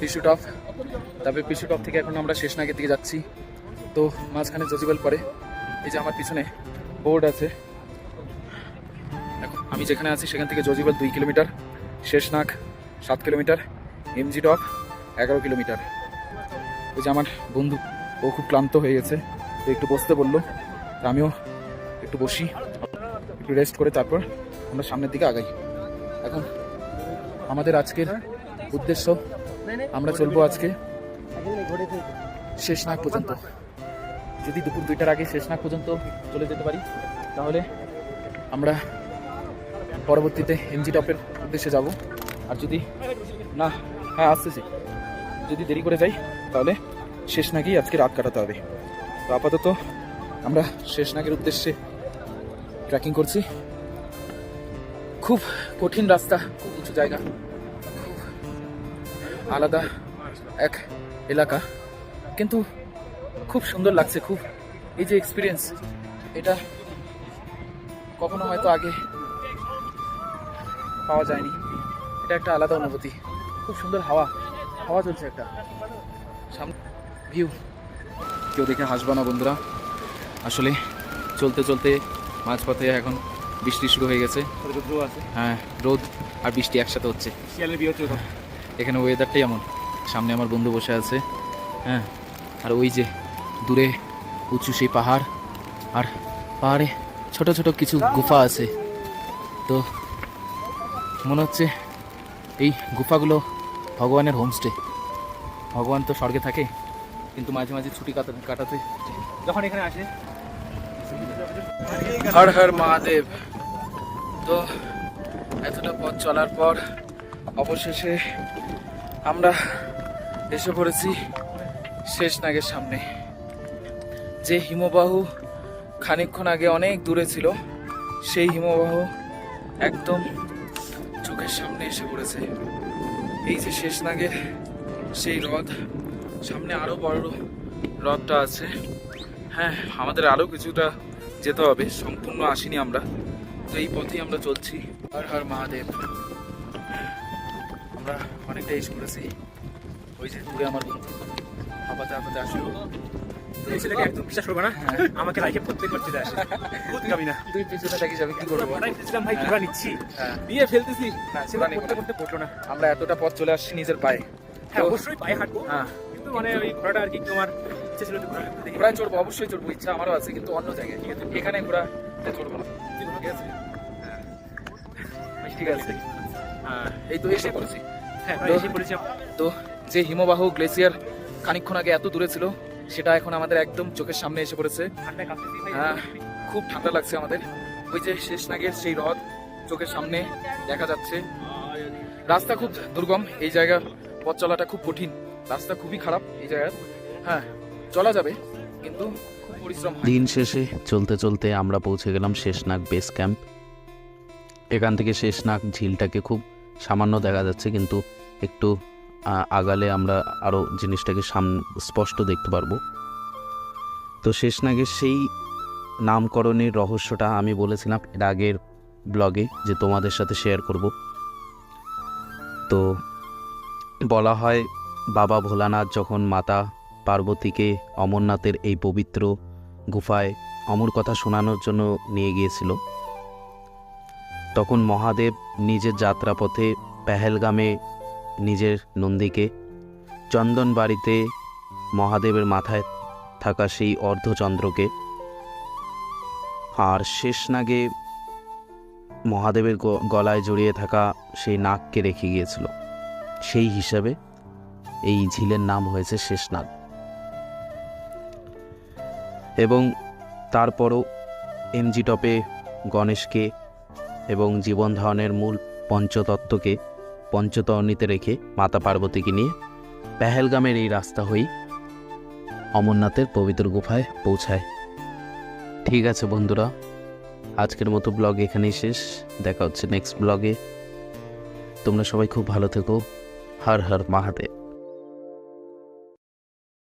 পিসু top তারপরে পিসু top থেকে এখন আমরা শেষনাগের দিকে যাচ্ছি। তো মাঝখানে জজিবেল পরে এই যে আমার পিছনে বোর্ড আছে। এখন আমি যেখানে আছি সেখান থেকে জজিবেল দুই কিলোমিটার, শেষনাগ সাত কিলোমিটার, এমজি টপ এগারো কিলোমিটার। ওই যে আমার বন্ধু, ও খুব ক্লান্ত হয়ে গেছে, তো একটু বসতে বলল, তো আমিও একটু বসি, একটু রেস্ট করে তারপর আমরা সামনের দিকে আগাই। এখন আমাদের আজকের উদ্দেশ্য। আমরা চলবো আজকে শেষনাগ পর্যন্ত। যদি দুপুর দুইটার আগে শেষনাগ পর্যন্ত চলে যেতে পারি, তাহলে আমরা পরবর্তীতে এমজি টপের উদ্দেশ্যে যাব। আর যদি না হ্যাঁ আসতেছি যদি দেরি করে যাই, তাহলে শেষনাগেই আজকে রাত কাটাতে হবে। তো আপাতত আমরা শেষনাগের উদ্দেশ্যে ট্রেকিং করছি। খুব কঠিন রাস্তা, খুব উঁচু জায়গা, খুব আলাদা এক এলাকা। কিন্তু খুব সুন্দর লাগছে, খুব এই যে এক্সপিরিয়েন্স এটা কখনো হয়তো আগে পাওয়া যায়নি। এটা একটা আলাদা অনুভূতি, খুব সুন্দর হাওয়া হাওয়া চলছে একটা। সামনে ভিউ কেউ দেখে হাসবা না বন্ধুরা। আসলে চলতে চলতে মাঝপথে এখন বৃষ্টি শুরু হয়ে গেছে। হ্যাঁ রোদ আর বৃষ্টি একসাথে হচ্ছে। এখানে ওয়েদারটাই এমন। সামনে আমার বন্ধু বসে আছে। হ্যাঁ আর ওই যে দূরে উঁচু সেই পাহাড় আর পাহাড়ে ছোট ছোট কিছু গুফা আছে। তো মনে হচ্ছে এই গুফাগুলো ভগবানের হোমস্টে ভগবান তো স্বর্গে থাকে কিন্তু মাঝে মাঝে ছুটি কাটাতে কাটাতে। যখন এখানে আসে হর হর মহাদেব। তো এতটা পথ চলার পর অবশেষে আমরা এসে পড়েছি শেষ নাগের সামনে। যে হিমবাহু খানিকক্ষণ আগে অনেক দূরে ছিল, সেই হিমবাহ একদম চোখের সামনে এসে পড়েছে। এই যে শেষ নাগের সেই হ্রদ, সামনে আরও বড় হ্রদটা আছে। হ্যাঁ আমাদের আরও কিছুটা যেতে হবে, সম্পূর্ণ আসিনি আমরা। তো এই পথেই আমরা চলছি। হর হর মহাদেব। আমরা অনেকটা এসে পড়েছি ওই যে দূরে আমার বন্ধু। হাঁপাতে হাঁপাতে আসলো এই ছেলেকে একদম বিশ্বাস করবে না? আমাকে লাইকে প্রত্যেক করতে আসে। বুঝতে যাবি না। তুই পিছনে থাকিস আমি কি করব? ওটাই ভাই ঘোড়া নিচ্ছি। দিয়ে ফেলতেছি। না, করতে না। করতে পড়ল না। আমরা এতটা পথ চলে আসছি নিজের পায়ে। হ্যাঁ অবশ্যই পায়ে হাঁটবো। হ্যাঁ। কিন্তু মানে ওই ঘোড়াটা আর কি তোমার ইচ্ছে ছিল ঘোড়া চড়বো অবশ্যই চড়বো ইচ্ছা আমারও আছে কিন্তু অন্য জায়গায়। ঠিক আছে এখানে ঘোড়া চড়বো না। ঠিক আছে? এই তো এসে পড়েছি। হ্যাঁ তো- এসে পড়েছি তো যে হিমবাহ গ্লেসিয়ার খানিকক্ষণ আগে এত দূরে ছিল সেটা এখন আমাদের একদম চোখের সামনে এসে পড়েছে। হ্যাঁ খুব ঠান্ডা লাগছে আমাদের। ওই যে শেষ নাগের সেই হ্রদ চোখের সামনে দেখা যাচ্ছে। রাস্তা খুব দুর্গম এই জায়গা পথ চলাটা খুব কঠিন। রাস্তা খুবই খারাপ এই জায়গার। হ্যাঁ চলা যাবে কিন্তু দিন শেষে চলতে চলতে আমরা পৌঁছে গেলাম শেষনাগ বেস ক্যাম্প। এখান থেকে শেষনাগ ঝিলটাকে খুব সামান্য দেখা যাচ্ছে, কিন্তু একটু আগালে আমরা আরও জিনিসটাকে সাম, স্পষ্ট দেখতে পারব। তো শেষনাগের সেই নামকরণের রহস্যটা আমি বলেছিলাম এর আগের ব্লগে যে তোমাদের সাথে শেয়ার করব। তো বলা হয়, বাবা ভোলানাথ যখন মাতা পার্বতীকে অমরনাথের এই পবিত্র গুফায় অমর কথা শোনানোর জন্য নিয়ে গিয়েছিল। তখন মহাদেব নিজের যাত্রাপথে পেহেলগামে নিজের নন্দীকে চন্দন বাড়িতে মহাদেবের মাথায় থাকা সেই অর্ধচন্দ্রকে আর শেষ নাগে মহাদেবের গলায় জড়িয়ে থাকা সেই নাককে রেখে গিয়েছিল। সেই হিসাবে এই ঝিলের নাম হয়েছে শেষনাগ। এবং তারপরও এমজি টপে গণেশকে এবং জীবন ধারণের মূল পঞ্চতত্ত্বকে পঞ্চতরণীতে রেখে মাতা পার্বতীকে নিয়ে পেহেলগামের এই রাস্তা হয়েই অমরনাথের পবিত্র গুফায় পৌঁছায়। ঠিক আছে বন্ধুরা, আজকের মতো ব্লগ এখানেই শেষ। দেখা হচ্ছে নেক্সট ব্লগে। তোমরা সবাই খুব ভালো থেকো। হর হর মহাদেব।